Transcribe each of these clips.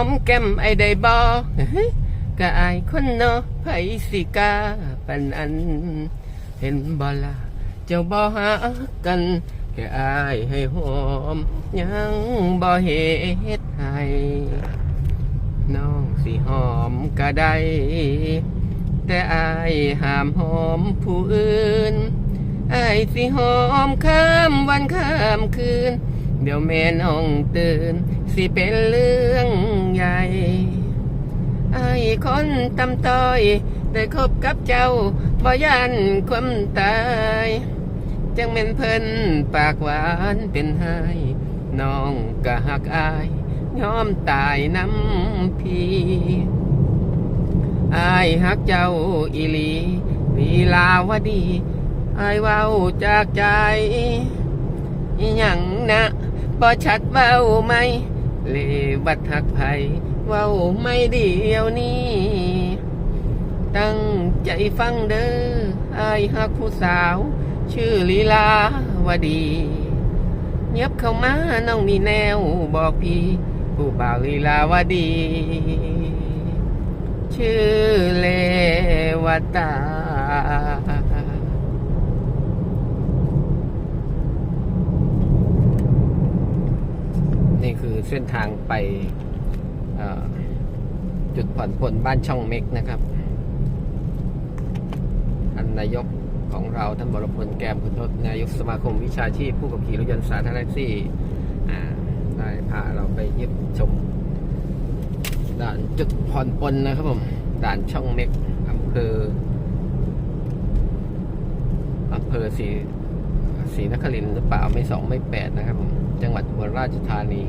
อมแก้มไอได้บอก็อายคนเนาะไผสิกาปันอัน เห็นบ่ละเจ้าบ่หากันแค่อายให้หอม ยังบ่เฮ็ดให้น้องสิหอมก็ได้ แต่อายห้ามหอมผู้อื่นอายสิหอมข้ามวันข้ามคืน เดี๋ยวแม่น้องตื่น สิเป็นเรื่อง ใหญ่อายคนตำต้อยได้คบกับเจ้าบ่ยันความตาย จังเป็นเพิ่นปากหวานเป็นไห้น้องก็หักอายยอมตายน้ำพีอายหักเจ้าอีหลีลีลาวดีอายเว้าจากใจอิหยังนะบ่ชัดเว้าไหม เลวัดหักไผเว้าไม่เดียวนี้ ตั้งใจฟังเด้ออายหักผู้สาว ชื่อลีลาวดีเงียบเข้ามาน้องมีแนวบอกพี่ผู้บ่าวลีลาวดี ชื่อเลวตา นี่คือเส้นทางไปจุดผ่อนปลนบ้านช่องเม็กนะครับท่านนายกของเราท่านบรพลแกมคุณทศนายกสมาคมวิชาชีพผู้ขับขี่รถยนต์สาธารณะแท็กซี่ได้พาเราไปเยี่ยมชมด่านจุดผ่อนปลนนะครับผมด่านช่องเม็กอำเภออำเภอศรีศรีนครินทร์หรือเปล่าไม่สองไม่แปดนะครับผม จังหวัดอุบลราชธานี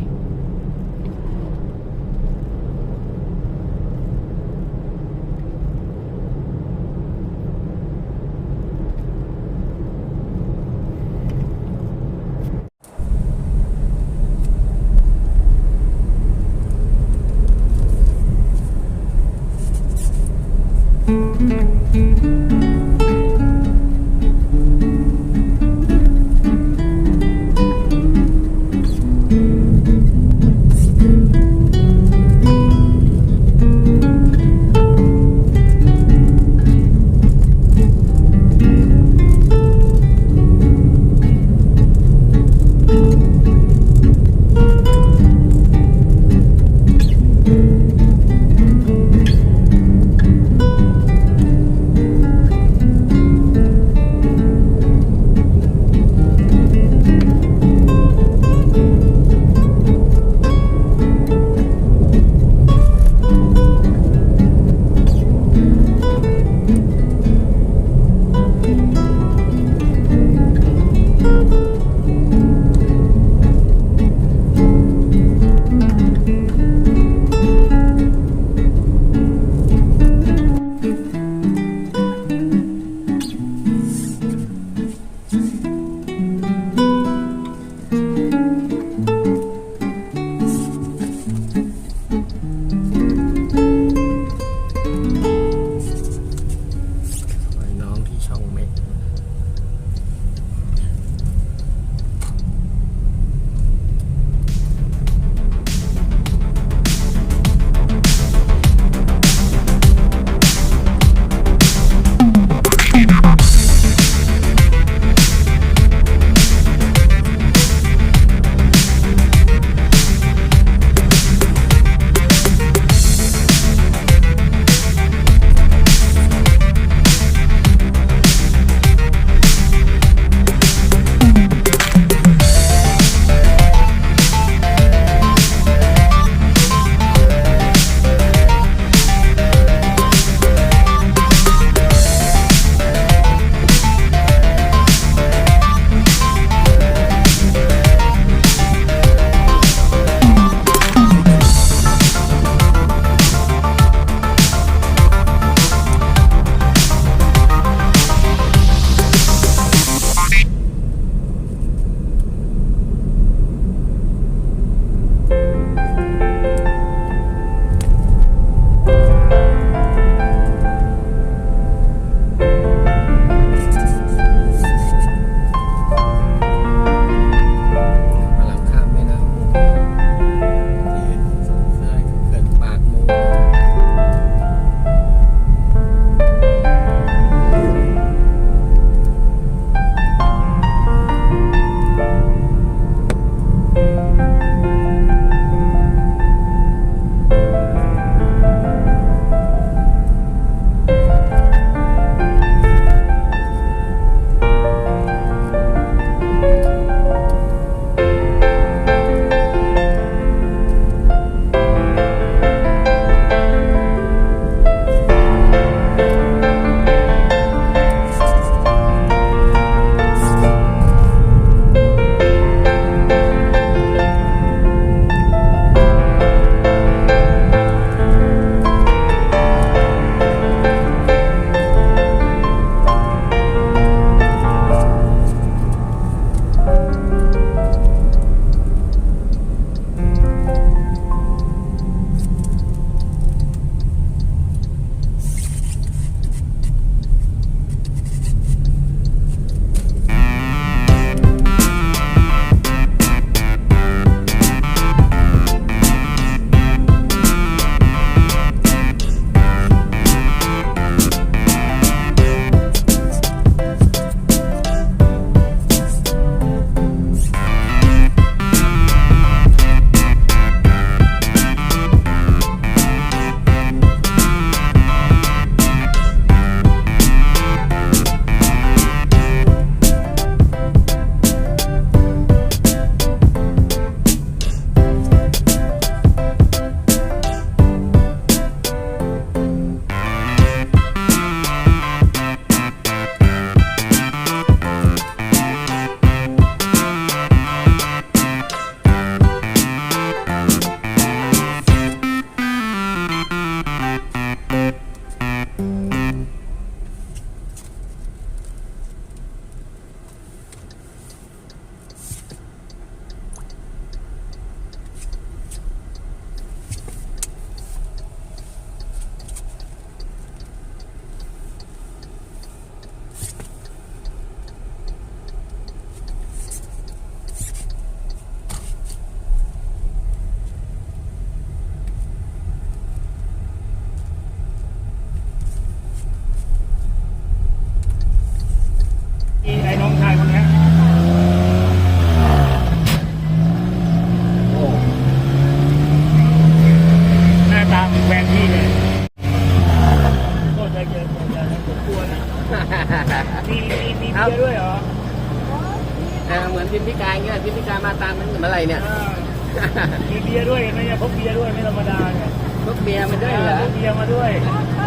บียร์ด้วยเห็นไหมเนี่ยพกเบียร์ด้วยไม่ธรรมดาเนี่ยพวกเบียร์มาด้วยเหรอพกเบียร์มาด้วย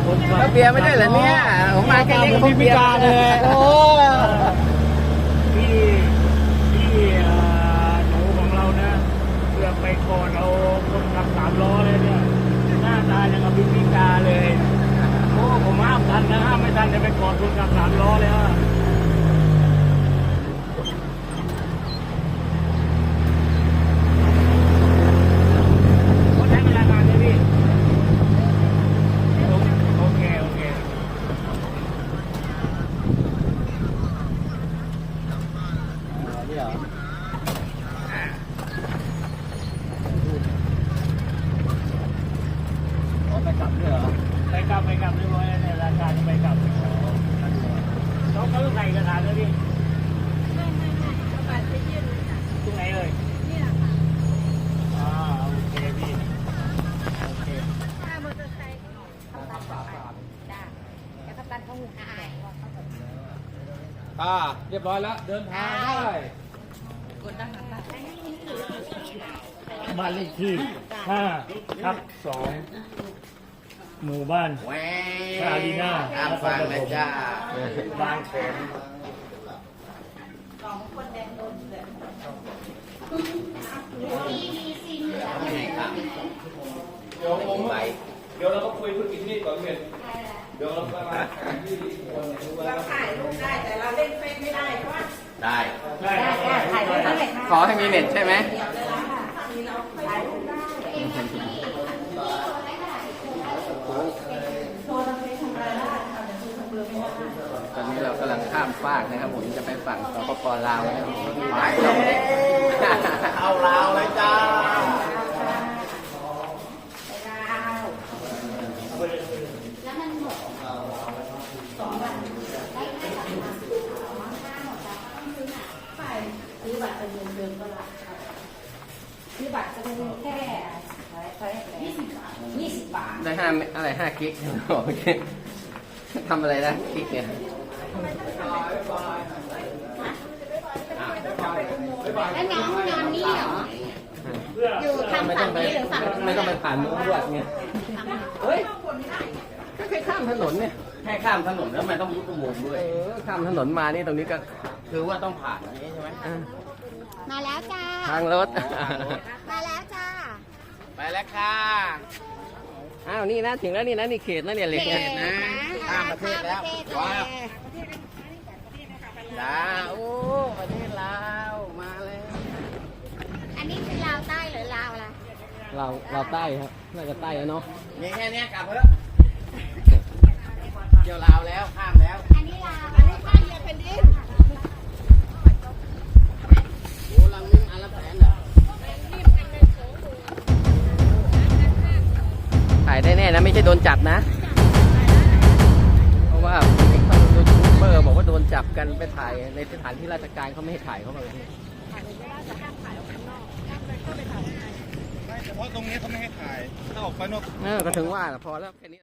ผมขับพวกเบียร์มาด้วยเหรอเนี่ยผมมาแค่นี้ก็พกเบียร์มาเลยโอ้พี่พี่เอ่อหนูของเรานะเพื่อไปก่อนเอาคนขับสามล้อเลยเนี่ยหน้าตาอย่างกับพิมพิกาเลยโอ้ผมห้ามทันนะห้ามไม่ทันจะไปก่อนคนขับสามล้อเลยอะเขาใช้เวลานานไหมพี่โอเคโอเค นี่เหรออ๋อไปกลับด้วยเหรอ ไปกลับไปกลับเรียบร้อยแล้วเนี่ยราคาจะไปกลับ เขาเขาต้องใส่กระถางแล้วพี่ตรงไหนเอ่ยอ่าโอเคพี่โอเคอ่าเรียบร้อยแล้วเดินทางได้บ้านเลขที่ห้าทับสอง หมู่บ้าน แหวชาลีน่าตามฟังนะจ้าบางแสนเดี๋ยวผมไปเดี๋ยวเราก็คุยธุรกิจที่นี่ก่อนเพื่อนเดี๋ยวเราไปมาที่คนรู้ว่าเราถ่ายรูปได้แต่เราเล่นเฟซไม่ได้เพราะว่าได้ได้ครับได้ถ่ายรูปได้ขอให้มีเน็ตใช่ไหม ถ่ายรูปได้โทรทางเฟซทำอะไรได้ค่ะแต่โทรทางเบอร์ไม่ได้ ตอนนี้เรากำ ลังข้ามฟากนะครับผมจะไปฝั่งสปปลาวนะครับไปเราเอาลาวเลยจ้าซื้อบัตรเป็นเงินเดือนก็รับซื้อบัตรจะเป็นแค่ยี่สิบบาทยี่สิบบาท ได้ห้าอะไรห้ากิกโอเคทำอะไรนะกิกเนี่ย แล้วน้องนอนนี่เหรอเพื่ออยู่ทางไม่ต้ฝั่องงไปนี้หรือฝั่งนู้นไม่ต้องไปผ่านมุ้งลวดไงเฮ้ยก็แค่ข้ามถนนเนี่ยแค่ข้ามถนนแล้วมันต้องยุบอุโมงค์ด้วยเออข้ามถนนมานี่ตรงนี้ก็คือว่าต้องผ่านอันนี้ใช่ไหมอ่ามาแล้วจ้า ทางรถ มาแล้วจ้า ไปแล้วค่ะ อ้าวนี่นะถึงแล้วนี่นะนี่เขตนะเนี่ยเหล็กเนี่ย นะข้ามประเทศแล้ว ข้ามประเทศว้าวเลย จ้าโอ้ประเทศลาวมาแล้ว อันนี้คือลาวใต้หรือลาวอะไร เราเราใต้ครับ น่าจะใต้แล้วเนาะมีแค่เนี้ยกลับเถอะเที่ยวลาวแล้วข้ามแล้วอันนี้ลาวอันนี้ข้างเดียวแผ่นดินโอ้ลังนึงอันละแสนเหรอถ่ายได้แน่นะ ไม่ใช่โดนจับนะ เพราะว่าเด็กต้องยูทูบเบอร์บอกว่าโดนจับกันไปถ่ายในสถานที่ราชการเขาไม่ให้ถ่ายเขาบอกอย่างนี้ เฉพาะตรงนี้เขาไม่ให้ถ่ายถ้าออกไปนอก เออก็ถึงว่าพอแล้วแค่นี้